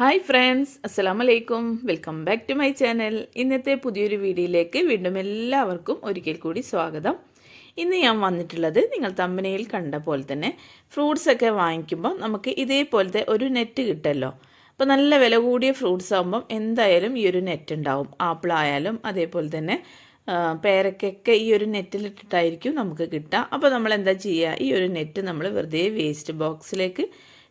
Hi friends അസ്സലാമു അലൈക്കും welcome back to my channel ഇന്നത്തെ പുതിയൊരു വീഡിയോയിലേക്ക് വീണ്ടും എല്ലാവർക്കും ഒരിക്കൽ കൂടി സ്വാഗതം. ഇന്ന് ഞാൻ വന്നിട്ടുള്ളത് നിങ്ങൾ തമ്പനയിൽ കണ്ട പോലെ തന്നെ ഫ്രൂട്ട്സ് ഒക്കെ വാങ്ങിക്കുമ്പോൾ നമുക്ക് ഇതേപോലത്തെ ഒരു നെറ്റ് കിട്ടല്ലോ. അപ്പോൾ നല്ല വില കൂടിയ ഫ്രൂട്ട്സ് ആകുമ്പം എന്തായാലും ഈ ഒരു നെറ്റ് ഉണ്ടാവും. ആപ്പിൾ ആയാലും അതേപോലെ തന്നെ പേരക്കൊക്കെ ഈ ഒരു നെറ്റിലിട്ടിട്ടായിരിക്കും നമുക്ക് കിട്ടുക. അപ്പോൾ നമ്മൾ എന്താ ചെയ്യുക? ഈ ഒരു നെറ്റ് നമ്മൾ വെറുതെ വേസ്റ്റ് ബോക്സിലേക്ക്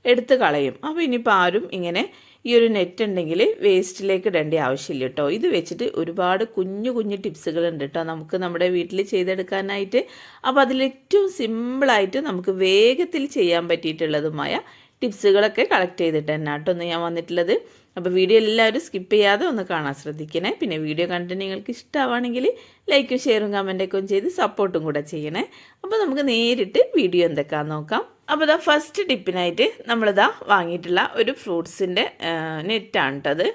എടുത്ത് കളയും. അപ്പോൾ ഇനിയിപ്പോൾ ആരും ഇങ്ങനെ ഈ ഒരു നെറ്റ് ഉണ്ടെങ്കിൽ വേസ്റ്റിലേക്ക് ഇടേണ്ട ആവശ്യമില്ല കേട്ടോ ഇത് വെച്ചിട്ട് ഒരുപാട് കുഞ്ഞു കുഞ്ഞു ടിപ്സുകൾ ഉണ്ട് കേട്ടോ നമുക്ക് നമ്മുടെ വീട്ടിൽ ചെയ്തെടുക്കാനായിട്ട്. അപ്പോൾ അതിൽ ഏറ്റവും സിമ്പിളായിട്ട് നമുക്ക് വേഗത്തിൽ ചെയ്യാൻ പറ്റിയിട്ടുള്ളതുമായ ടിപ്സുകളൊക്കെ കളക്ട് ചെയ്തിട്ട് തന്നെ കേട്ടോ ഒന്ന് ഞാൻ വന്നിട്ടുള്ളത്. അപ്പോൾ വീഡിയോ എല്ലാവരും സ്കിപ്പ് ചെയ്യാതെ ഒന്ന് കാണാൻ ശ്രദ്ധിക്കണേ. പിന്നെ വീഡിയോ കണ്ടിട്ട് നിങ്ങൾക്ക് ഇഷ്ടമാണെങ്കിൽ ലൈക്കും ഷെയറും കമന്റൊക്കെ ചെയ്ത് സപ്പോർട്ടും കൂടെ ചെയ്യണേ. അപ്പോൾ നമുക്ക് നേരിട്ട് വീഡിയോ എന്തൊക്കെയാണെന്ന് നോക്കാം. അപ്പോൾ ഇതാ ഫസ്റ്റ് ടിപ്പിനായിട്ട് നമ്മളിതാ വാങ്ങിയിട്ടുള്ള ഒരു ഫ്രൂട്ട്സിന്റെ നെറ്റാണ് കേട്ടത്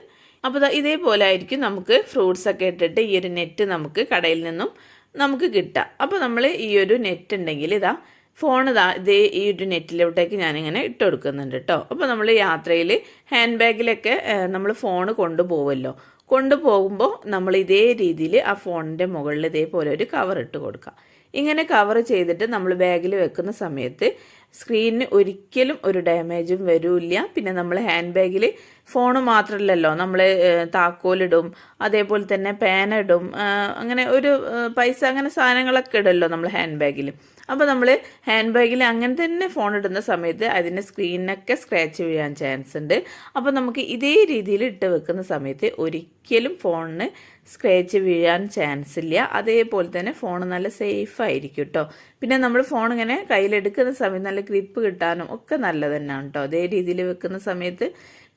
അപ്പോൾ ദാ ഇതേപോലെ ആയിരിക്കും നമുക്ക് ഫ്രൂട്ട്സൊക്കെ ഇട്ടിട്ട് ഈ ഒരു നെറ്റ് നമുക്ക് കടയിൽ നിന്നും നമുക്ക് കിട്ടുക. അപ്പോൾ നമ്മൾ ഈ ഒരു നെറ്റ് ഉണ്ടെങ്കിൽ ഇതാ ഫോൺ ഇതാ ഇതേ ഈ ഒരു നെറ്റിലോട്ടേക്ക് ഞാനിങ്ങനെ ഇട്ട് കൊടുക്കുന്നുണ്ട് കേട്ടോ അപ്പോൾ നമ്മൾ യാത്രയിൽ ഹാൻഡ് ബാഗിലൊക്കെ നമ്മൾ ഫോൺ കൊണ്ടുപോകുമല്ലോ കൊണ്ടുപോകുമ്പോൾ നമ്മൾ ഇതേ രീതിയിൽ ആ ഫോണിന്റെ മുകളിൽ ഇതേപോലെ ഒരു കവർ ഇട്ട് കൊടുക്കുക. ഇങ്ങനെ കവർ ചെയ്തിട്ട് നമ്മൾ ബാഗിൽ വെക്കുന്ന സമയത്ത് സ്ക്രീനിന് ഒരിക്കലും ഒരു ഡാമേജും വരില്ല. പിന്നെ നമ്മൾ ഹാൻഡ് ബാഗിൽ ഫോൺ മാത്രമല്ലല്ലോ നമ്മൾ താക്കോലിടും അതേപോലെ തന്നെ പേന ഇടും അങ്ങനെ ഒരു പൈസ അങ്ങനെ സാധനങ്ങളൊക്കെ ഇടല്ലോ നമ്മൾ ഹാൻഡ് ബാഗിൽ അപ്പോൾ നമ്മൾ ഹാൻഡ് ബാഗിൽ അങ്ങനെ തന്നെ ഫോൺ ഇടുന്ന സമയത്ത് അതിന്റെ സ്ക്രീനൊക്കെ സ്ക്രാച്ച് വീഴാൻ ചാൻസ് ഉണ്ട്. അപ്പോൾ നമുക്ക് ഇതേ രീതിയിൽ ഇട്ട് വെക്കുന്ന സമയത്ത് ഒരിക്കലും ഫോണിന് സ്ക്രാച്ച് വീഴാൻ ചാൻസ് ഇല്ല. അതേപോലെ തന്നെ ഫോൺ നല്ല സേഫ് ആയിരിക്കും കേട്ടോ പിന്നെ നമ്മൾ ഫോൺ ഇങ്ങനെ കയ്യിലെടുക്കുന്ന സമയത്ത് നല്ല ഗ്രിപ്പ് കിട്ടാനും ഒക്കെ നല്ലത് കേട്ടോ അതേ രീതിയിൽ വെക്കുന്ന സമയത്ത്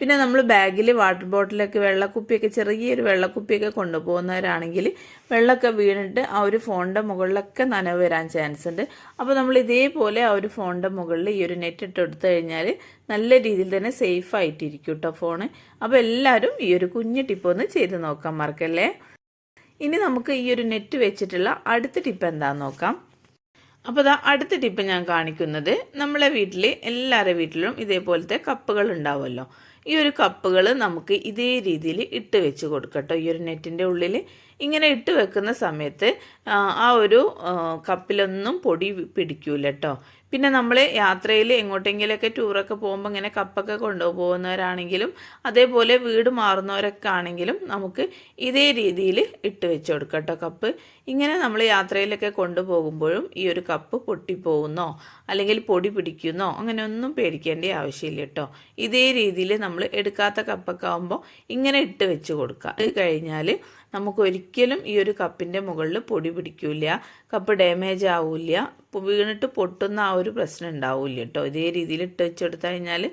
പിന്നെ നമ്മൾ ബാഗിൽ വാട്ടർ ബോട്ടിലൊക്കെ വെള്ളക്കുപ്പിയൊക്കെ ചെറിയൊരു വെള്ളക്കുപ്പിയൊക്കെ കൊണ്ടുപോകുന്നവരാണെങ്കിൽ വെള്ളമൊക്കെ വീണിട്ട് ആ ഒരു ഫോണിന്റെ മുകളിലൊക്കെ നനവ് വരാൻ ചാൻസ് ഉണ്ട് അപ്പോൾ നമ്മൾ ഇതേപോലെ ആ ഒരു ഫോണിന്റെ മുകളിൽ ഈ ഒരു നെറ്റ് ഇട്ട് എടുത്തു കഴിഞ്ഞാൽ നല്ല രീതിയിൽ തന്നെ സേഫ് ആയിട്ടിരിക്കും കേട്ടോ ഫോണ്. അപ്പോൾ എല്ലാവരും ഈ ഒരു കുഞ്ഞു ടിപ്പ് ഒന്ന് ചെയ്ത് നോക്കാം മറക്കല്ലേ ഇനി നമുക്ക് ഈ ഒരു നെറ്റ് വെച്ചിട്ടുള്ള അടുത്ത ടിപ്പ് എന്താണെന്ന് നോക്കാം. അപ്പോൾ അതാ അടുത്ത ടിപ്പ് ഞാൻ കാണിക്കുന്നത് നമ്മളെ വീട്ടിൽ എല്ലാവരുടെ വീട്ടിലും ഇതേപോലത്തെ കപ്പുകൾ ഉണ്ടാവുമല്ലോ. ഈ ഒരു കപ്പുകൾ നമുക്ക് ഇതേ രീതിയിൽ ഇട്ട് വെച്ച് കൊടുക്കട്ടോ. ഈ ഒരു നെറ്റിന്റെ ഉള്ളിൽ ഇങ്ങനെ ഇട്ട് വെക്കുന്ന സമയത്ത് ആ, ഒരു കപ്പിലൊന്നും പൊടി പിടിക്കൂല കേട്ടോ പിന്നെ നമ്മൾ യാത്രയിൽ എങ്ങോട്ടെങ്കിലുമൊക്കെ ടൂറൊക്കെ പോകുമ്പോൾ ഇങ്ങനെ കപ്പൊക്കെ കൊണ്ടുപോകുന്നവരാണെങ്കിലും അതേപോലെ വീട് മാറുന്നവരൊക്കെ ആണെങ്കിലും നമുക്ക് ഇതേ രീതിയിൽ ഇട്ട് വെച്ച് കൊടുക്കാം കേട്ടോ കപ്പ്. ഇങ്ങനെ നമ്മൾ യാത്രയിലൊക്കെ കൊണ്ടുപോകുമ്പോഴും ഈ ഒരു കപ്പ് പൊട്ടിപ്പോകുന്നോ അല്ലെങ്കിൽ പൊടി പിടിക്കുന്നോ അങ്ങനെ ഒന്നും പേടിക്കേണ്ട ആവശ്യമില്ല കേട്ടോ. ഇതേ രീതിയിൽ നമ്മൾ എടുക്കാത്ത കപ്പൊക്കെ ആകുമ്പോൾ ഇങ്ങനെ ഇട്ട് വെച്ച് കൊടുക്കുക അത് കഴിഞ്ഞാൽ നമുക്ക് ഒരിക്കലും ഈ ഒരു കപ്പിന്റെ മുകളിൽ പൊടി പിടിക്കില്ല. കപ്പ് ഡാമേജ് ആവില്ല. വീണിട്ട് പൊട്ടുന്ന ആ ഒരു പ്രശ്നം ഉണ്ടാവില്ല കേട്ടോ ഇതേ രീതിയിൽ ഇട്ട് വെച്ചെടുത്തു കഴിഞ്ഞാൽ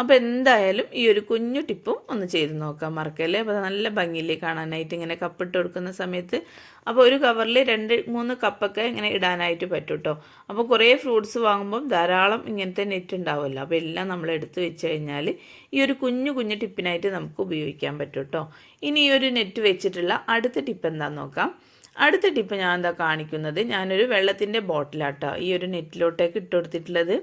അപ്പോൾ എന്തായാലും ഈ ഒരു കുഞ്ഞു ടിപ്പും ഒന്ന് ചെയ്ത് നോക്കാം മറക്കല്ലേ? അപ്പോൾ നല്ല ഭംഗിയില്ലേ കാണാനായിട്ട് ഇങ്ങനെ കപ്പിട്ട് കൊടുക്കുന്ന സമയത്ത്. അപ്പോൾ ഒരു കവറിൽ രണ്ട് മൂന്ന് കപ്പൊക്കെ ഇങ്ങനെ ഇടാനായിട്ട് പറ്റും കേട്ടോ അപ്പോൾ കുറേ ഫ്രൂട്ട്സ് വാങ്ങുമ്പം ധാരാളം ഇങ്ങനത്തെ നെറ്റ് ഉണ്ടാവുമല്ലോ. അപ്പോൾ എല്ലാം നമ്മൾ എടുത്ത് വെച്ച് കഴിഞ്ഞാൽ ഈ ഒരു കുഞ്ഞു കുഞ്ഞു ടിപ്പിനായിട്ട് നമുക്ക് ഉപയോഗിക്കാൻ പറ്റും കേട്ടോ ഇനി ഈ ഒരു നെറ്റ് വെച്ചിട്ടുള്ള അടുത്ത ടിപ്പ് എന്താണെന്ന് നോക്കാം. അടുത്ത ടിപ്പ് ഞാൻ എന്താ കാണിക്കുന്നത്? ഞാനൊരു വെള്ളത്തിന്റെ ബോട്ടിലാട്ടോ ഈ ഒരു നെറ്റിലോട്ടേക്ക് ഇട്ട് കൊടുത്തിട്ടുള്ളത്.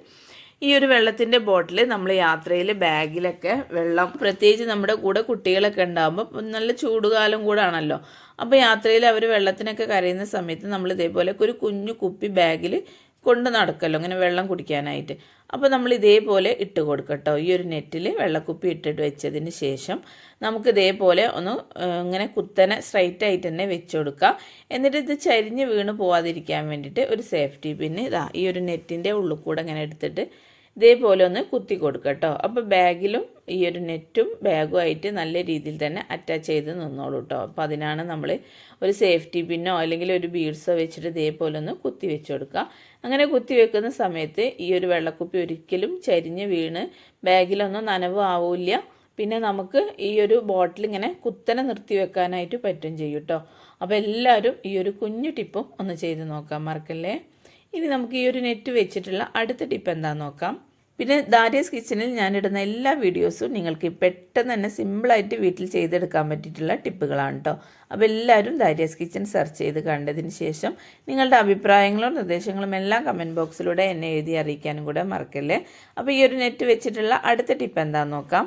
ഈ ഒരു വെള്ളത്തിന്റെ ബോട്ടിൽ നമ്മൾ യാത്രയിൽ ബാഗിലൊക്കെ വെള്ളം പ്രത്യേകിച്ച് നമ്മുടെ കൂടെ കുട്ടികളൊക്കെ ഉണ്ടാകുമ്പോൾ നല്ല ചൂടുകാലം കൂടാണല്ലോ. അപ്പോൾ യാത്രയിൽ അവർ വെള്ളത്തിനൊക്കെ കരയുന്ന സമയത്ത് നമ്മൾ ഇതേപോലെ ഒരു കുഞ്ഞു കുപ്പി ബാഗിൽ കൊണ്ട് നടക്കല്ലോ ഇങ്ങനെ വെള്ളം കുടിക്കാനായിട്ട്. അപ്പോൾ നമ്മൾ ഇതേപോലെ ഇട്ട് കൊടുക്കട്ടോ ഈ ഒരു നെറ്റിൽ വെള്ളക്കുപ്പി ഇട്ടിട്ട് വെച്ചതിന് ശേഷം നമുക്ക് ഇതേപോലെ ഒന്ന് ഇങ്ങനെ കുത്തനെ സ്ട്രൈറ്റ് ആയിട്ട് തന്നെ വെച്ച് കൊടുക്കുക എന്നിട്ട് ഇത് ചരിഞ്ഞ് വീണ് പോവാതിരിക്കാൻ വേണ്ടിയിട്ട് ഒരു സേഫ്റ്റി പിന്ന് ഇതാ ഈ ഒരു നെറ്റിന്റെ ഉള്ളിൽ കൂടെ ഇങ്ങനെ എടുത്തിട്ട് ഇതേപോലെ ഒന്ന് കുത്തി കൊടുക്കുക കേട്ടോ. അപ്പോൾ ബാഗിലും ഈ ഒരു നെറ്റും ബാഗും ആയിട്ട് നല്ല രീതിയിൽ തന്നെ അറ്റാച്ച് ചെയ്ത് നിന്നോളൂ കേട്ടോ. അപ്പോൾ അതിനാണ് നമ്മൾ ഒരു സേഫ്റ്റി പിന്നോ അല്ലെങ്കിൽ ഒരു ബീഡ്സോ വെച്ചിട്ട് ഇതേപോലെ ഒന്ന് കുത്തി വെച്ച് കൊടുക്കുക അങ്ങനെ കുത്തി വെക്കുന്ന സമയത്ത് ഈ ഒരു വെള്ളക്കുപ്പി ഒരിക്കലും ചരിഞ്ഞ് വീണ് ബാഗിലൊന്നും നനവ് ആവില്ല. പിന്നെ നമുക്ക് ഈ ഒരു ബോട്ടിൽ ഇങ്ങനെ കുത്തനെ നിർത്തി വെക്കാനായിട്ട് പറ്റും ചെയ്യും കേട്ടോ. അപ്പോൾ എല്ലാവരും ഈ ഒരു കുഞ്ഞു ടിപ്പും ഒന്ന് ചെയ്ത് നോക്കാം മറക്കല്ലേ? ഇനി നമുക്ക് ഈ ഒരു നെറ്റ് വെച്ചിട്ടുള്ള അടുത്ത ടിപ്പ് എന്താണെന്ന് നോക്കാം. പിന്നെ ദാരിയസ് കിച്ചണിൽ ഞാനിടുന്ന എല്ലാ വീഡിയോസും നിങ്ങൾക്ക് പെട്ടെന്ന് തന്നെ സിമ്പിളായിട്ട് വീട്ടിൽ ചെയ്തെടുക്കാൻ പറ്റിയിട്ടുള്ള ടിപ്പുകളാണ് കേട്ടോ അപ്പോൾ എല്ലാവരും ദാരിയസ് കിച്ചൺ സെർച്ച് ചെയ്ത് കണ്ടതിന് ശേഷം നിങ്ങളുടെ അഭിപ്രായങ്ങളും നിർദ്ദേശങ്ങളും എല്ലാം കമന്റ് ബോക്സിലൂടെ എന്നെ എഴുതി അറിയിക്കാനും കൂടെ മറക്കല്ലേ? അപ്പോൾ ഈ ഒരു നെറ്റ് വെച്ചിട്ടുള്ള അടുത്ത ടിപ്പ് എന്താണെന്ന് നോക്കാം.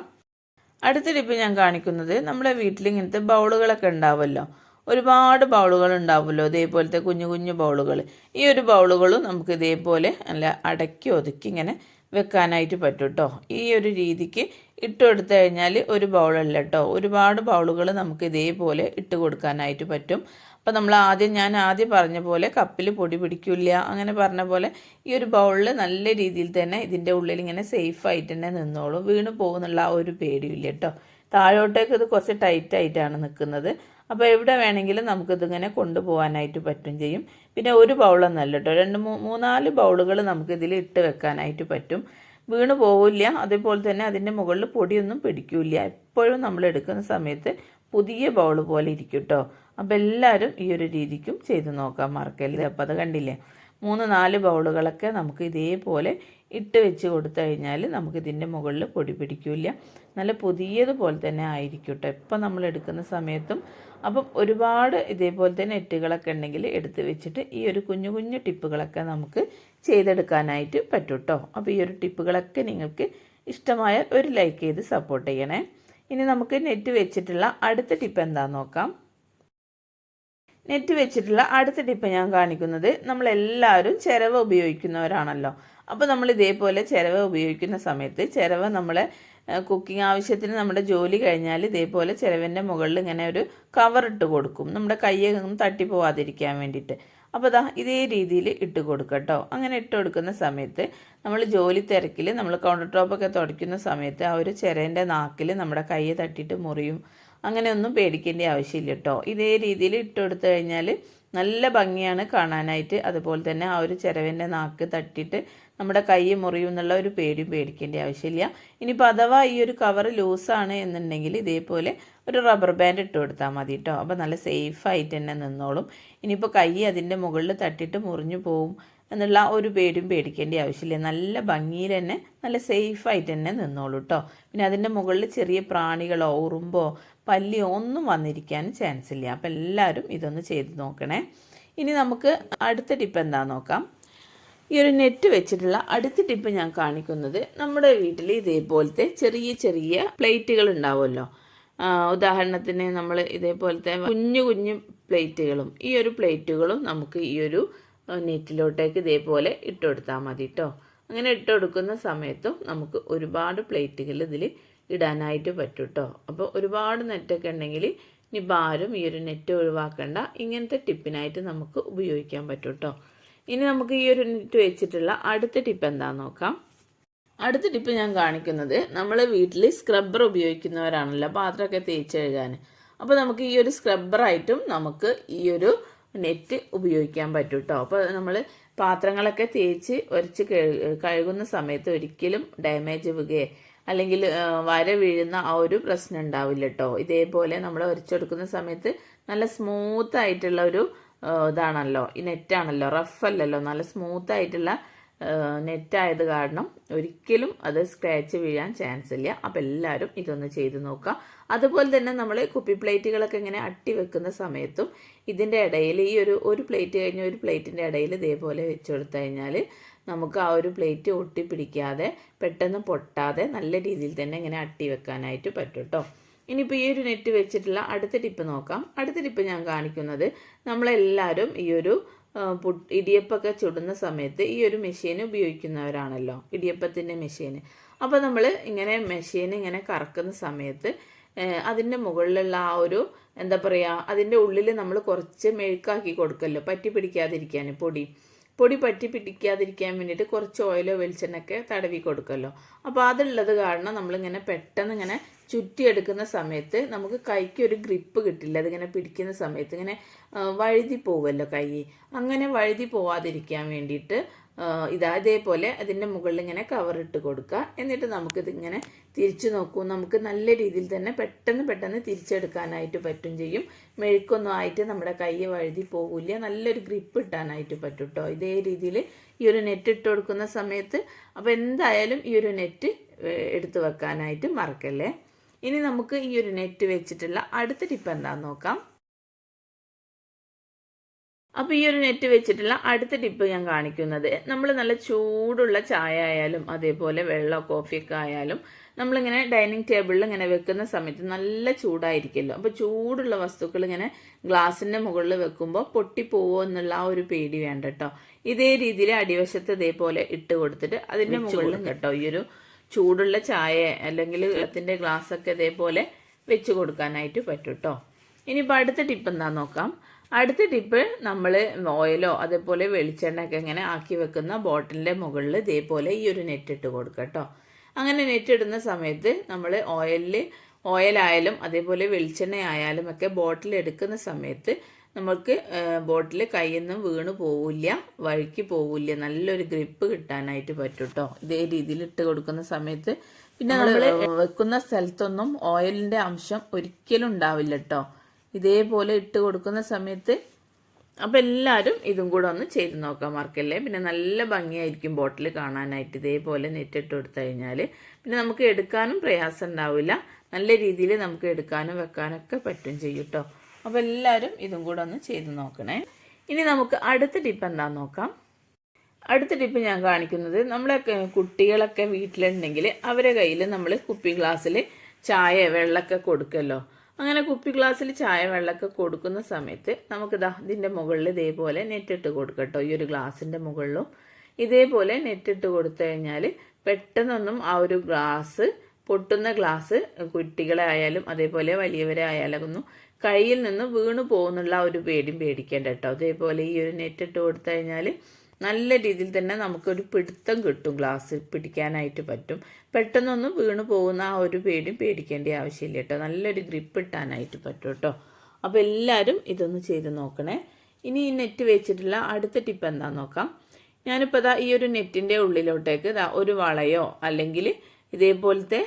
അടുത്ത ടിപ്പ് ഞാൻ കാണിക്കുന്നത് നമ്മുടെ വീട്ടിൽ ഇങ്ങനത്തെ ബൗളുകളൊക്കെ ഉണ്ടാവുമല്ലോ ഒരുപാട് ബൗളുകൾ ഉണ്ടാവുമല്ലോ. ഇതേപോലത്തെ കുഞ്ഞു കുഞ്ഞു ബൗളുകൾ. ഈ ഒരു ബൗളുകളും നമുക്ക് ഇതേപോലെ നല്ല അടക്കി ഒതുക്കി ഇങ്ങനെ വെക്കാനായിട്ട് പറ്റും കേട്ടോ. ഈ ഒരു രീതിക്ക് ഇട്ട് കൊടുത്തു കഴിഞ്ഞാൽ ഒരു ബൗളല്ല കേട്ടോ. ഒരുപാട് ബൗളുകൾ നമുക്ക് ഇതേപോലെ ഇട്ട് കൊടുക്കാനായിട്ട് പറ്റും. അപ്പോൾ നമ്മൾ ആദ്യം ഞാൻ ആദ്യം പറഞ്ഞ പോലെ കപ്പിൽ പൊടി പിടിക്കില്ല. അങ്ങനെ പറഞ്ഞ പോലെ ഈ ഒരു ബൗളിൽ നല്ല രീതിയിൽ തന്നെ ഇതിന്റെ ഉള്ളിൽ ഇങ്ങനെ സേഫ് ആയിട്ട് തന്നെ നിന്നോളും. വീണ് പോകുന്നുള്ള ആ ഒരു പേടിയില്ല കേട്ടോ. താഴോട്ടേക്ക് ഇത് കുറച്ച് ടൈറ്റായിട്ടാണ് നിൽക്കുന്നത്. അപ്പോൾ എവിടെ വേണമെങ്കിലും നമുക്കിതിങ്ങനെ കൊണ്ടുപോകാനായിട്ട് പറ്റും ചെയ്യും. പിന്നെ ഒരു ബൗളൊന്നല്ല കേട്ടോ. രണ്ട് മൂന്നാൽ ബൗളുകൾ നമുക്കിതിൽ ഇട്ട് വെക്കാനായിട്ട് പറ്റും. വീണ് പോവില്ല. അതേപോലെ തന്നെ അതിന്റെ മുകളിൽ പൊടിയൊന്നും പിടിക്കില്ല. എപ്പോഴും നമ്മൾ എടുക്കുന്ന സമയത്ത് പുതിയ ബൗൾ പോലെ ഇരിക്കും കേട്ടോ. അപ്പോൾ എല്ലാവരും ഈ ഒരു രീതിക്കും ചെയ്ത് നോക്കാം മറക്കരുത് അപ്പോൾ അത് കണ്ടില്ലേ? മൂന്ന് നാല് ബൗളുകളൊക്കെ നമുക്ക് ഇതേപോലെ ഇട്ട് വെച്ച് കൊടുത്തു കഴിഞ്ഞാൽ നമുക്കിതിന്റെ മുകളിൽ പൊടി പിടിക്കില്ല. നല്ല പുതിയതുപോലെ തന്നെ ആയിരിക്കും കേട്ടോ ഇപ്പം നമ്മൾ എടുക്കുന്ന സമയത്തും അപ്പം ഒരുപാട് ഇതേപോലെ തന്നെ നെറ്റുകളൊക്കെ ഉണ്ടെങ്കിൽ എടുത്ത് വെച്ചിട്ട് ഈ ഒരു കുഞ്ഞു കുഞ്ഞു ടിപ്പുകളൊക്കെ നമുക്ക് ചെയ്തെടുക്കാനായിട്ട് പറ്റും കേട്ടോ അപ്പോൾ ഈ ഒരു ടിപ്പുകളൊക്കെ നിങ്ങൾക്ക് ഇഷ്ടമായാൽ ഒരു ലൈക്ക് ചെയ്ത് സപ്പോർട്ട് ചെയ്യണേ. ഇനി നമുക്ക് നെറ്റ് വെച്ചിട്ടുള്ള അടുത്ത ടിപ്പ് എന്താണെന്ന് നോക്കാം. നെറ്റ് വെച്ചിട്ടുള്ള അടുത്ത ടിപ്പ് ഞാൻ കാണിക്കുന്നത് നമ്മളെല്ലാവരും ചിരവ ഉപയോഗിക്കുന്നവരാണല്ലോ. അപ്പോൾ നമ്മൾ ഇതേപോലെ ചിരവ ഉപയോഗിക്കുന്ന സമയത്ത് ചിരവ നമ്മൾ കുക്കിംഗ് ആവശ്യത്തിന് നമ്മുടെ ജോലി കഴിഞ്ഞാൽ ഇതേപോലെ ചിരവിന്റെ മുകളിൽ ഇങ്ങനെ ഒരു കവർ ഇട്ട് കൊടുക്കും. നമ്മുടെ കയ്യൊന്നും തട്ടിപ്പോവാതിരിക്കാൻ വേണ്ടിയിട്ട്. അപ്പോൾ അതാ ഇതേ രീതിയിൽ ഇട്ട് കൊടുക്കുക അങ്ങനെ ഇട്ട് കൊടുക്കുന്ന സമയത്ത് നമ്മൾ ജോലി തിരക്കിൽ നമ്മൾ കൗണ്ടർ ടോപ്പൊക്കെ തുടയ്ക്കുന്ന സമയത്ത് ആ ഒരു ചിരേന്റെ നാക്കിൽ നമ്മുടെ കൈ തട്ടിയിട്ട് മുറിയും. അങ്ങനെയൊന്നും പേടിക്കേണ്ട ആവശ്യമില്ല കേട്ടോ. ഇതേ രീതിയിൽ ഇട്ട് കൊടുത്തു കഴിഞ്ഞാൽ നല്ല ഭംഗിയാണ് കാണാനായിട്ട്. അതുപോലെ തന്നെ ആ ഒരു ചിരവിന്റെ നാക്ക് തട്ടിയിട്ട് നമ്മുടെ കൈ മുറിയും എന്നുള്ള ഒരു പേടിയും പേടിക്കേണ്ട ആവശ്യമില്ല. ഇനിയിപ്പോൾ അഥവാ ഈ ഒരു കവർ ലൂസാണ് എന്നുണ്ടെങ്കിൽ ഇതേപോലെ ഒരു റബ്ബർ ബാൻഡ് ഇട്ട് കൊടുത്താൽ മതി കേട്ടോ അപ്പോൾ നല്ല സേഫായിട്ട് തന്നെ നിന്നോളും. ഇനിയിപ്പോൾ കൈ അതിന്റെ മുകളിൽ തട്ടിയിട്ട് മുറിഞ്ഞു പോവും എന്നുള്ള ഒരു പേടിയും പേടിക്കേണ്ട ആവശ്യമില്ല. നല്ല ഭംഗിയിൽ തന്നെ നല്ല സേഫായിട്ട് തന്നെ നിന്നോളൂ കേട്ടോ പിന്നെ അതിന്റെ മുകളിൽ ചെറിയ പ്രാണികളോ ഉറുമ്പോ പല്ലിയോ ഒന്നും വന്നിരിക്കാൻ ചാൻസ് ഇല്ല. അപ്പോൾ എല്ലാവരും ഇതൊന്ന് ചെയ്ത് നോക്കണേ. ഇനി നമുക്ക് അടുത്ത ടിപ്പ് എന്താണെന്ന് നോക്കാം. ഈ ഒരു നെറ്റ് വെച്ചിട്ടുള്ള അടുത്ത ടിപ്പ് ഞാൻ കാണിക്കുന്നത് നമ്മുടെ വീട്ടിൽ ഇതേപോലത്തെ ചെറിയ ചെറിയ പ്ലേറ്റുകൾ ഉണ്ടാവുമല്ലോ. ഉദാഹരണത്തിന് നമ്മൾ ഇതേപോലത്തെ കുഞ്ഞു കുഞ്ഞു പ്ലേറ്റുകളും ഈ ഒരു പ്ലേറ്റുകളും നമുക്ക് ഈ ഒരു നെറ്റിലോട്ടേക്ക് ഇതേപോലെ ഇട്ട് കൊടുത്താൽ മതി കേട്ടോ അങ്ങനെ ഇട്ട് കൊടുക്കുന്ന സമയത്തും നമുക്ക് ഒരുപാട് പ്ലേറ്റുകൾ ഇതിൽ ഇടാനായിട്ട് പറ്റും കേട്ടോ അപ്പോൾ ഒരുപാട് നെറ്റൊക്കെ ഉണ്ടെങ്കിൽ ഇനി ഭാരം ഈ ഒരു നെറ്റ് ഒഴിവാക്കേണ്ട. ഇങ്ങനത്തെ ടിപ്പിനായിട്ട് നമുക്ക് ഉപയോഗിക്കാൻ പറ്റും കേട്ടോ ഇനി നമുക്ക് ഈ ഒരു നെറ്റ് വെച്ചിട്ടുള്ള അടുത്ത ടിപ്പ് എന്താണെന്ന് നോക്കാം. അടുത്ത ടിപ്പ് ഞാൻ കാണിക്കുന്നത് നമ്മൾ വീട്ടിൽ സ്ക്രബ്ബർ ഉപയോഗിക്കുന്നവരാണല്ലോ പാത്രമൊക്കെ തേച്ച് കഴുകാൻ അപ്പോൾ നമുക്ക് ഈ ഒരു സ്ക്രബ്ബറായിട്ടും നമുക്ക് ഈ ഒരു നെറ്റ് ഉപയോഗിക്കാൻ പറ്റും കേട്ടോ അപ്പോൾ നമ്മൾ പാത്രങ്ങളൊക്കെ തേച്ച് ഒരച്ച് കഴുകുന്ന സമയത്ത് ഒരിക്കലും ഡാമേജ് വീകുകയോ അല്ലെങ്കിൽ വര വീഴുന്ന ആ ഒരു പ്രശ്നം ഉണ്ടാവില്ല കേട്ടോ ഇതേപോലെ നമ്മൾ ഒരച്ചെടുക്കുന്ന സമയത്ത് നല്ല സ്മൂത്ത് ആയിട്ടുള്ള ഒരു ഇതാണല്ലോ ഈ നെറ്റാണല്ലോ റഫ് അല്ലല്ലോ നല്ല സ്മൂത്ത് ആയിട്ടുള്ള നെറ്റായത് കാരണം ഒരിക്കലും അത് സ്ക്രാച്ച് വീഴാൻ ചാൻസ് ഇല്ല. അപ്പം എല്ലാവരും ഇതൊന്ന് ചെയ്ത് നോക്കുക. അതുപോലെ തന്നെ നമ്മൾ കുപ്പി പ്ലേറ്റുകളൊക്കെ ഇങ്ങനെ അട്ടി വെക്കുന്ന സമയത്തും ഇതിന്റെ ഇടയിൽ ഈ ഒരു ഒരു പ്ലേറ്റ് കഴിഞ്ഞ ഒരു പ്ലേറ്റിന്റെ ഇടയിൽ ഇതേപോലെ വെച്ച് കൊടുത്തു കഴിഞ്ഞാൽ നമുക്ക് ആ ഒരു പ്ലേറ്റ് ഒട്ടിപ്പിടിക്കാതെ പെട്ടെന്ന് പൊട്ടാതെ നല്ല രീതിയിൽ തന്നെ ഇങ്ങനെ അട്ടി വെക്കാനായിട്ട് പറ്റും കേട്ടോ ഇനിയിപ്പോൾ ഈ ഒരു നെറ്റ് വെച്ചിട്ടുള്ള അടുത്ത ടിപ്പ് നോക്കാം. അടുത്ത ടിപ്പ് ഞാൻ കാണിക്കുന്നത് നമ്മളെല്ലാവരും ഈ ഒരു ഇടിയപ്പൊക്കെ ചുടുന്ന സമയത്ത് ഈ ഒരു മെഷീൻ ഉപയോഗിക്കുന്നവരാണല്ലോ ഇടിയപ്പത്തിന്റെ മെഷീൻ അപ്പോൾ നമ്മൾ ഇങ്ങനെ മെഷീൻ ഇങ്ങനെ കറക്കുന്ന സമയത്ത് അതിന്റെ മുകളിലുള്ള ആ ഒരു എന്താ പറയുക അതിന്റെ ഉള്ളിൽ നമ്മൾ കുറച്ച് മെഴുക്കാക്കി കൊടുക്കല്ലോ പറ്റി പിടിക്കാതിരിക്കാൻ പൊടി. പൊടി പറ്റി പിടിക്കാതിരിക്കാൻ വേണ്ടിയിട്ട് കുറച്ച് ഓയിലോ വെളിച്ചെണ്ണയൊക്കെ തടവി കൊടുക്കുമല്ലോ അപ്പോൾ അതുള്ളത് കാരണം നമ്മളിങ്ങനെ പെട്ടെന്ന് ഇങ്ങനെ ചുറ്റിയെടുക്കുന്ന സമയത്ത് നമുക്ക് കൈക്ക് ഒരു ഗ്രിപ്പ് കിട്ടില്ല. അതിങ്ങനെ പിടിക്കുന്ന സമയത്ത് ഇങ്ങനെ വഴുതി പോവുമല്ലോ കൈ. അങ്ങനെ വഴുതി പോവാതിരിക്കാൻ വേണ്ടിയിട്ട് ഇതാ ഇതേപോലെ അതിന്റെ മുകളിൽ ഇങ്ങനെ കവറിട്ട് കൊടുക്കുക. എന്നിട്ട് നമുക്കിതിങ്ങനെ തിരിച്ചു നോക്കൂ. നമുക്ക് നല്ല രീതിയിൽ തന്നെ പെട്ടെന്ന് പെട്ടെന്ന് തിരിച്ചെടുക്കാനായിട്ട് പറ്റും ചെയ്യും. മെഴുക്കൊന്നും ആയിട്ട് നമ്മുടെ കൈ വഴുതി പോകില്ല നല്ലൊരു ഗ്രിപ്പ് ഇട്ടാനായിട്ട് പറ്റും കേട്ടോ ഇതേ രീതിയിൽ ഈ ഒരു നെറ്റ് ഇട്ട് കൊടുക്കുന്ന സമയത്ത് അപ്പോൾ എന്തായാലും ഈ ഒരു നെറ്റ് എടുത്തു വെക്കാനായിട്ട് മറക്കല്ലേ? ഇനി നമുക്ക് ഈ ഒരു നെറ്റ് വെച്ചിട്ടുള്ള അടുത്ത ടിപ്പ് എന്താണെന്ന് നോക്കാം. അപ്പോൾ ഈ ഒരു നെറ്റ് വെച്ചിട്ടുള്ള അടുത്ത ടിപ്പ് ഞാൻ കാണിക്കുന്നത്. നമ്മൾ നല്ല ചൂടുള്ള ചായ ആയാലും അതേപോലെ വെള്ളം കോഫിയൊക്കെ ആയാലും നമ്മളിങ്ങനെ ഡൈനിങ് ടേബിളിൽ ഇങ്ങനെ വെക്കുന്ന സമയത്ത് നല്ല ചൂടായിരിക്കുമല്ലോ. അപ്പോൾ ചൂടുള്ള വസ്തുക്കൾ ഇങ്ങനെ ഗ്ലാസിന്റെ മുകളിൽ വെക്കുമ്പോൾ പൊട്ടിപ്പോവോ എന്നുള്ള ആ ഒരു പേടി വേണ്ട കേട്ടോ ഇതേ രീതിയിൽ അടിവശത്ത് ഇതേപോലെ ഇട്ട് കൊടുത്തിട്ട് അതിന്റെ മുകളിലും കേട്ടോ ഈ ഒരു ചൂടുള്ള ചായ അല്ലെങ്കിൽ അതിന്റെ ഗ്ലാസ്സൊക്കെ ഇതേപോലെ വെച്ച് കൊടുക്കാനായിട്ട് പറ്റും കേട്ടോ ഇനിയിപ്പോൾ അടുത്ത ടിപ്പ് എന്താ നോക്കാം. അടുത്ത ടിപ്പ് നമ്മൾ ഓയിലോ അതേപോലെ വെളിച്ചെണ്ണയൊക്കെ ഇങ്ങനെ ആക്കി വെക്കുന്ന ബോട്ടിലിന്റെ മുകളിൽ ഇതേപോലെ ഈ ഒരു നെറ്റ് ഇട്ട് കൊടുക്കുക കേട്ടോ അങ്ങനെ നെറ്റ് ഇടുന്ന സമയത്ത് നമ്മൾ ഓയിലിൽ ഓയിലായാലും അതേപോലെ വെളിച്ചെണ്ണ ആയാലും ഒക്കെ ബോട്ടിൽ എടുക്കുന്ന സമയത്ത് നമുക്ക് ബോട്ടിൽ കയ്യിൽ നിന്നും വീണ് പോവില്ല വഴിക്ക് പോവില്ല നല്ലൊരു ഗ്രിപ്പ് കിട്ടാനായിട്ട് പറ്റും കേട്ടോ ഇതേ രീതിയിൽ ഇട്ട് കൊടുക്കുന്ന സമയത്ത്. പിന്നെ നമ്മൾ വെക്കുന്ന സ്ഥലത്തൊന്നും ഓയിലിന്റെ അംശം ഒരിക്കലും ഉണ്ടാവില്ല കേട്ടോ ഇതേപോലെ ഇട്ട് കൊടുക്കുന്ന സമയത്ത് അപ്പോൾ എല്ലാവരും ഇതും കൂടെ ഒന്ന് ചെയ്ത് നോക്കാൻ മറക്കല്ലേ പിന്നെ നല്ല ഭംഗിയായിരിക്കും ബോട്ടിൽ കാണാനായിട്ട് ഇതേപോലെ നെറ്റിട്ട് കൊടുത്തു കഴിഞ്ഞാൽ പിന്നെ നമുക്ക് എടുക്കാനും പ്രയാസം ഉണ്ടാവില്ല. നല്ല രീതിയിൽ നമുക്ക് എടുക്കാനും വെക്കാനൊക്കെ പറ്റും ചെയ്യും കേട്ടോ അപ്പോൾ എല്ലാവരും ഇതും കൂടെ ഒന്ന് ചെയ്ത് നോക്കണേ. ഇനി നമുക്ക് അടുത്ത ടിപ്പ് എന്താണെന്ന് നോക്കാം? അടുത്ത ടിപ്പ് ഞാൻ കാണിക്കുന്നത് നമ്മളെ കുട്ടികളൊക്കെ വീട്ടിലുണ്ടെങ്കിൽ അവരെ കയ്യിൽ നമ്മൾ കുപ്പി ഗ്ലാസ്സിൽ ചായ വെള്ളമൊക്കെ കൊടുക്കല്ലോ. അങ്ങനെ കുപ്പി ഗ്ലാസ്സിൽ ചായ വെള്ളമൊക്കെ കൊടുക്കുന്ന സമയത്ത് നമുക്ക് നമുക്കിതാ ഇതിന്റെ മുകളിൽ ഇതേപോലെ നെറ്റിട്ട് കൊടുക്കട്ടോ ഈ ഒരു ഗ്ലാസിന്റെ മുകളിലും ഇതേപോലെ നെറ്റിട്ട് കൊടുത്തു കഴിഞ്ഞാൽ പെട്ടെന്നൊന്നും ആ ഒരു ഗ്ലാസ് പൊട്ടുന്ന ഗ്ലാസ് കുട്ടികളെ ആയാലും അതേപോലെ വലിയവരെ ആയാലും ഒന്നും കയ്യിൽ നിന്ന് വീണു പോകുന്നുള്ള ഒരു പേടിയും പേടിക്കേണ്ട കേട്ടോ. അതേപോലെ ഈ ഒരു നെറ്റിട്ട് കൊടുത്തു കഴിഞ്ഞാൽ നല്ല രീതിയിൽ തന്നെ നമുക്കൊരു പിടുത്തം കിട്ടും ഗ്ലാസ്സിൽ പിടിക്കാനായിട്ട് പറ്റും. പെട്ടെന്നൊന്നും വീണ് പോകുന്ന ആ ഒരു പേടിയും പേടിക്കേണ്ട ആവശ്യമില്ല കേട്ടോ. നല്ലൊരു ഗ്രിപ്പ് ഇട്ടാനായിട്ട് പറ്റും കേട്ടോ. അപ്പോൾ എല്ലാവരും ഇതൊന്ന് ചെയ്ത് നോക്കണേ. ഇനി ഈ നെറ്റ് വെച്ചിട്ടുള്ള അടുത്ത ടിപ്പ് എന്താണെന്ന് നോക്കാം. ഞാനിപ്പോൾ ഇതാ ഈ ഒരു നെറ്റിന്റെ ഉള്ളിലോട്ടേക്ക് ഒരു വളയോ അല്ലെങ്കിൽ ഇതേപോലത്തെ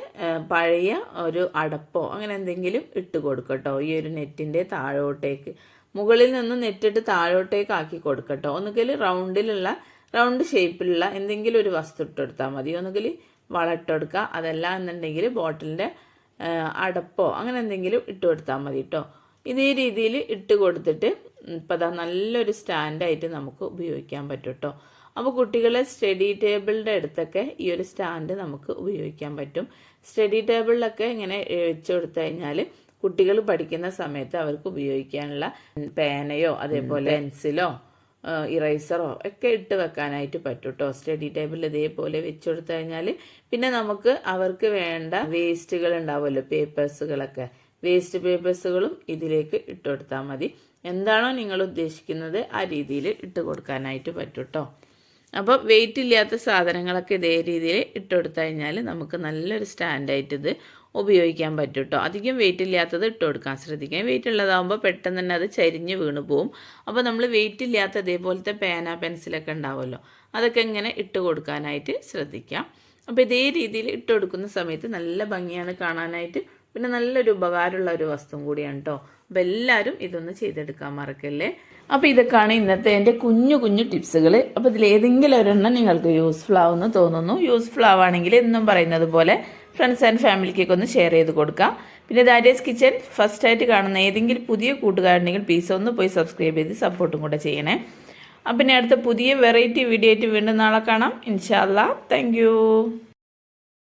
പഴയ ഒരു അടപ്പോ അങ്ങനെ എന്തെങ്കിലും ഇട്ട് കൊടുക്കട്ടോ ഈ ഒരു നെറ്റിന്റെ താഴോട്ടേക്ക്. മുകളിൽ നിന്ന് നെറ്റിട്ട് താഴോട്ടേക്ക് ആക്കി കൊടുക്കട്ടോ. ഒന്നുകിൽ റൗണ്ടിലുള്ള റൗണ്ട് ഷേപ്പിലുള്ള എന്തെങ്കിലും ഒരു വസ്തു ഇട്ടെടുത്താൽ മതി. ഒന്നുകിൽ വളട്ടെടുക്കുക അതല്ല എന്നുണ്ടെങ്കിൽ ബോട്ടിലിന്റെ അടപ്പോ അങ്ങനെ എന്തെങ്കിലും ഇട്ട് കൊടുത്താൽ മതി കേട്ടോ ഇതേ രീതിയിൽ ഇട്ട് കൊടുത്തിട്ട് ഇപ്പം അതാ നല്ലൊരു സ്റ്റാൻഡായിട്ട് നമുക്ക് ഉപയോഗിക്കാൻ പറ്റും കേട്ടോ അപ്പോൾ കുട്ടികളെ സ്റ്റഡി ടേബിളിന്റെ അടുത്തൊക്കെ ഈ ഒരു സ്റ്റാൻഡ് നമുക്ക് ഉപയോഗിക്കാൻ പറ്റും. സ്റ്റഡി ടേബിളിലൊക്കെ ഇങ്ങനെ വെച്ച് കൊടുത്തു കഴിഞ്ഞാൽ കുട്ടികൾ പഠിക്കുന്ന സമയത്ത് അവർക്ക് ഉപയോഗിക്കാനുള്ള പേനയോ അതേപോലെ പെൻസിലോ ഇറൈസറോ ഒക്കെ ഇട്ട് വെക്കാനായിട്ട് പറ്റും കേട്ടോ സ്റ്റഡി ടേബിൾ ഇതേപോലെ വെച്ച് കൊടുത്തു കഴിഞ്ഞാൽ പിന്നെ നമുക്ക് അവർക്ക് വേണ്ട വേസ്റ്റുകൾ ഉണ്ടാവുമല്ലോ പേപ്പേഴ്സുകളൊക്കെ. വേസ്റ്റ് പേപ്പേഴ്സുകളും ഇതിലേക്ക് ഇട്ട് കൊടുത്താൽ മതി. എന്താണോ നിങ്ങൾ ഉദ്ദേശിക്കുന്നത് ആ രീതിയിൽ ഇട്ട് കൊടുക്കാനായിട്ട് പറ്റും കേട്ടോ അപ്പോൾ വെയിറ്റ് ഇല്ലാത്ത സാധനങ്ങളൊക്കെ ഇതേ രീതിയിൽ ഇട്ട് കൊടുത്തു കഴിഞ്ഞാൽ നമുക്ക് നല്ലൊരു സ്റ്റാൻഡായിട്ട് ഇത് ഉപയോഗിക്കാൻ പറ്റും കേട്ടോ അധികം വെയിറ്റ് ഇല്ലാത്തത് ഇട്ട് കൊടുക്കാൻ ശ്രദ്ധിക്കാം. വെയിറ്റ് ഉള്ളതാകുമ്പോൾ പെട്ടെന്ന് തന്നെ അത് ചരിഞ്ഞ് വീണ് പോവും. അപ്പോൾ നമ്മൾ വെയിറ്റ് ഇല്ലാത്ത ഇതേപോലത്തെ പേന പെൻസിലൊക്കെ ഉണ്ടാവുമല്ലോ അതൊക്കെ ഇങ്ങനെ ഇട്ട് കൊടുക്കാനായിട്ട് ശ്രദ്ധിക്കാം. അപ്പോൾ ഇതേ രീതിയിൽ ഇട്ട് കൊടുക്കുന്ന സമയത്ത് നല്ല ഭംഗിയാണ് കാണാനായിട്ട്. പിന്നെ നല്ലൊരു ഉപകാരമുള്ള ഒരു വസ്തുവും കൂടിയാണ് കേട്ടോ അപ്പോൾ എല്ലാവരും ഇതൊന്ന് ചെയ്തെടുക്കാൻ മറക്കല്ലേ? അപ്പോൾ ഇതൊക്കെയാണ് ഇന്നത്തെ എന്റെ കുഞ്ഞു കുഞ്ഞു ടിപ്സുകൾ അപ്പോൾ ഇതിൽ ഏതെങ്കിലും ഒരെണ്ണം നിങ്ങൾക്ക് യൂസ്ഫുൾ ആവുമെന്ന് തോന്നുന്നു. യൂസ്ഫുൾ ആവുകയാണെങ്കിൽ എന്നും പറയുന്നത് പോലെ ഫ്രണ്ട്സ് ആൻഡ് ഫാമിലിക്കൊക്കെ ഒന്ന് ഷെയർ ചെയ്ത് കൊടുക്കുക പിന്നെ ദാരിയസ് കിച്ചൻ ഫസ്റ്റ് ആയിട്ട് കാണുന്ന ഏതെങ്കിലും പുതിയ കൂട്ടുകാരുണ്ടെങ്കിൽ പ്ലീസ് ഒന്ന് പോയി സബ്സ്ക്രൈബ് ചെയ്ത് സപ്പോർട്ടും കൂടെ ചെയ്യണേ. അപ്പം പിന്നെ അടുത്ത പുതിയ വെറൈറ്റി വീഡിയോ ആയിട്ട് വീണ്ടും നാളെ കാണാം. ഇൻഷാല്ല താങ്ക്